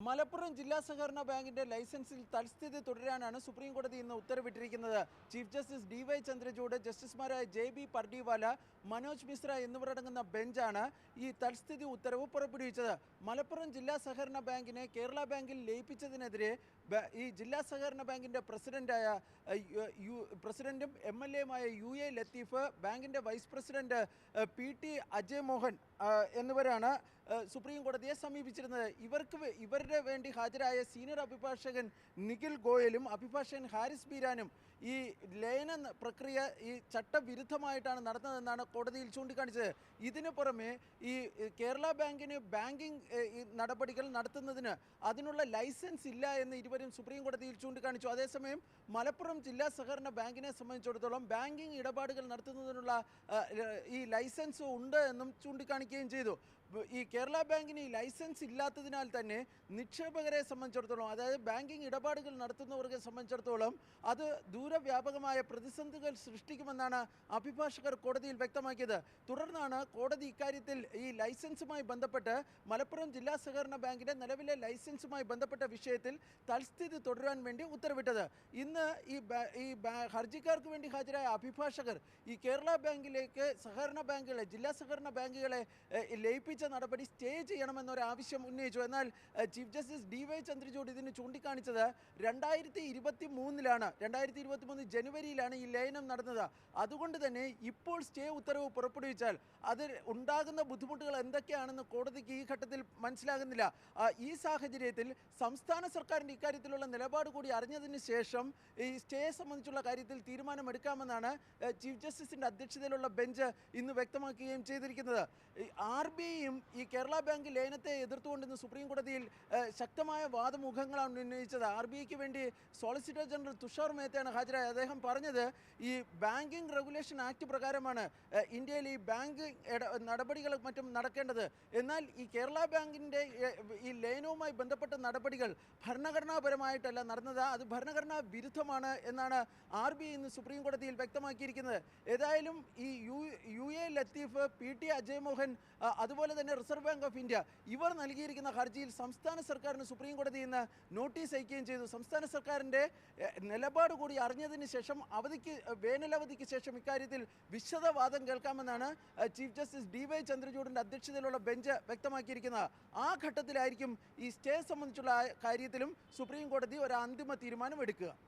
മലപ്പുറം ജില്ലാ സഹകരണ ബാങ്കിന്റെ ലൈസൻസിൽ തൽസ്ഥിതി തുടരാനാണ് സുപ്രീം കോടതി ഇന്ന് ഉത്തരവിട്ടിരിക്കുന്നത്. Chief justice D Y Chandrachud ജസ്റ്റിസുമാരായ ജെ ബി പർഡിവാല മനോജ് മിശ്ര എന്നിവരടങ്ങുന്ന ബെഞ്ചാണ് ഈ തൽസ്ഥിതി ഉത്തരവ് പുറപ്പെടുവിച്ചത്. മലപ്പുറം ജില്ലാ സഹകരണ ബാങ്കിനെ കേരള ബാങ്കിൽ ലയിപ്പിച്ചതിനെതിരെ ഈ ജില്ലാ സഹകരണ ബാങ്കിന്റെ പ്രസിഡന്റായ യു- പ്രസിഡന്റും എം എൽ എയുമായ യു എ ലത്തീഫ് ബാങ്കിന്റെ vice president P T Ajay Mohan supreme supreme കോടതിയെ സമീപിച്ചിരുന്നത്. ഇവർക്ക് ഇവരുടെ വേണ്ടി ഹാജരായ സീനിയർ അഭിഭാഷകൻ നിഖിൽ ഗോയലും അഭിഭാഷകൻ ഹാരിസ് ബീരാനും ഈ ലയന പ്രക്രിയ ഈ ചട്ടവിരുദ്ധമായിട്ടാണ് നടന്നതെന്നാണ് കോടതിയിൽ ചൂണ്ടിക്കാണിച്ചത്. ഇതിനു പുറമെ ഈ കേരള ബാങ്കിന് ബാങ്കിങ് നടപടികൾ നടത്തുന്നതിന് അതിനുള്ള ലൈസൻസ് ഇല്ല എന്ന് ഇരുവരും സുപ്രീം കോടതിയിൽ ചൂണ്ടിക്കാണിച്ചു. അതേസമയം മലപ്പുറം ജില്ലാ സഹകരണ ബാങ്കിനെ സംബന്ധിച്ചിടത്തോളം ബാങ്കിങ് ഇടപാടുകൾ നടത്തുന്നതിനുള്ള ഈ ലൈസൻസ് ഉണ്ട് എന്നും ചൂണ്ടിക്കാണിക്കുകയും ചെയ്തു. ഈ കേരള ബാങ്കിന് ഈ ലൈസൻസ് ഇല്ലാത്തതിനാൽ തന്നെ നിക്ഷേപകരെ സംബന്ധിച്ചിടത്തോളം അതായത് ബാങ്കിങ് ഇടപാടുകൾ നടത്തുന്നവർക്ക് സംബന്ധിച്ചിടത്തോളം അത് ദൂരവ്യാപകമായ പ്രതിസന്ധികൾ സൃഷ്ടിക്കുമെന്നാണ് അഭിഭാഷകർ കോടതിയിൽ വ്യക്തമാക്കിയത്. തുടർന്നാണ് കോടതി ഇക്കാര്യത്തിൽ ഈ ലൈസൻസുമായി ബന്ധപ്പെട്ട് മലപ്പുറം ജില്ലാ സഹകരണ ബാങ്കിന്റെ നിലവിലെ ലൈസൻസുമായി ബന്ധപ്പെട്ട വിഷയത്തിൽ തൽസ്ഥിതി തുടരാൻ വേണ്ടി ഉത്തരവിട്ടത്. ഇന്ന് ഈ ഈ ഹർജിക്കാർക്ക് വേണ്ടി ഹാജരായ അഭിഭാഷകർ ഈ കേരള ബാങ്കിലേക്ക് സഹകരണ ബാങ്കുകളെ ജില്ലാ സഹകരണ ബാങ്കുകളെ എഹ്, ലയിപ്പിച്ച നടപടി സ്റ്റേ ചെയ്യണമെന്നൊരാവശ്യം ഉന്നയിച്ചു. എന്നാൽ chief justice D Y Chandrachud ഇതിന് ചൂണ്ടിക്കാണിച്ചത് രണ്ടായിരത്തി ഇരുപത്തി മൂന്നിലാണ് രണ്ടായിരത്തി ഇരുപത്തി മൂന്ന് ജനുവരിയിലാണ് ഈ ലയനം നടന്നത്. അതുകൊണ്ട് തന്നെ ഇപ്പോൾ സ്റ്റേ ഉത്തരവ് പുറപ്പെടുവിച്ചാൽ അത് ഉണ്ടാകുന്ന ബുദ്ധിമുട്ടുകൾ എന്തൊക്കെയാണെന്ന് കോടതിക്ക് ഈ ഘട്ടത്തിൽ മനസ്സിലാകുന്നില്ല. ഈ സാഹചര്യത്തിൽ സംസ്ഥാന സർക്കാരിന്റെ ഇക്കാര്യത്തിലുള്ള നിലപാട് കൂടി അറിഞ്ഞതിന് ശേഷം ഈ സ്റ്റേയെ സംബന്ധിച്ചുള്ള കാര്യത്തിൽ തീരുമാനമെടുക്കാമെന്നാണ് ചീഫ് ജസ്റ്റിസിന്റെ അധ്യക്ഷതയിലുള്ള ബെഞ്ച് ഇന്ന് വ്യക്തമാക്കുകയും ചെയ്തിരിക്കുന്നത്. ആർ ബി ഐയും ഈ കേരള ബാങ്ക് ലയനത്തെ എതിർത്തുകൊണ്ട് ഇന്ന് സുപ്രീം കോടതിയിൽ ശക്തമായ വാദമുഖങ്ങളാണ് ഉന്നയിച്ചത്. ആർ ബി ഐക്ക് വേണ്ടി സോളിസിറ്റർ ജനറൽ തുഷാർ മേത്തയാണ് ഹാജരായത് അദ്ദേഹം പറഞ്ഞത് ഈ ബാങ്കിങ് റെഗുലേഷൻ ആക്ട് പ്രകാരമാണ് ഇന്ത്യയിൽ ഈ ബാങ്ക് നടപടികൾ മറ്റും നടക്കേണ്ടത്. എന്നാൽ ഈ കേരള ബാങ്കിന്റെ ഈ ലയനവുമായി ബന്ധപ്പെട്ട നടപടികൾ ഭരണഘടനാപരമായിട്ടല്ല നടന്നത്. അത് ഭരണഘടനാ വിരുദ്ധമാണ് എന്നാണ് ആർ ബി ഐ ഇന്ന് സുപ്രീം കോടതിയിൽ വ്യക്തമാക്കിയിരിക്കുന്നത്. ഏതായാലും ഈ U U A Latheef P T Ajay Mohan അതുപോലെ തന്നെ റിസർവ് ബാങ്ക് ഓഫ് ഇന്ത്യ ഇവർ നൽകിയിരിക്കുന്ന ഹർജിയിൽ സംസ്ഥാന സർക്കാരിന് സുപ്രീം കോടതിയിൽ നിന്ന് നോട്ടീസ് അയക്കുകയും ചെയ്തു. സംസ്ഥാന സർക്കാരിന്റെ നിലപാട് കൂടി അറിഞ്ഞതിന് ശേഷം അവധിക്ക് വേനലവധിക്ക് ശേഷം ഇക്കാര്യത്തിൽ വിശദവാദം കേൾക്കാമെന്നാണ് ചീഫ് ജസ്റ്റിസ് ഡി വൈ ചന്ദ്രചൂഡിന്റെ അധ്യക്ഷതയിലുള്ള ബെഞ്ച് വ്യക്തമാക്കിയിരിക്കുന്നത്. ആ ഘട്ടത്തിലായിരിക്കും ഈ സ്റ്റേ സംബന്ധിച്ചുള്ള കാര്യത്തിലും സുപ്രീം കോടതി ഒരു അന്തിമ തീരുമാനം എടുക്കുക.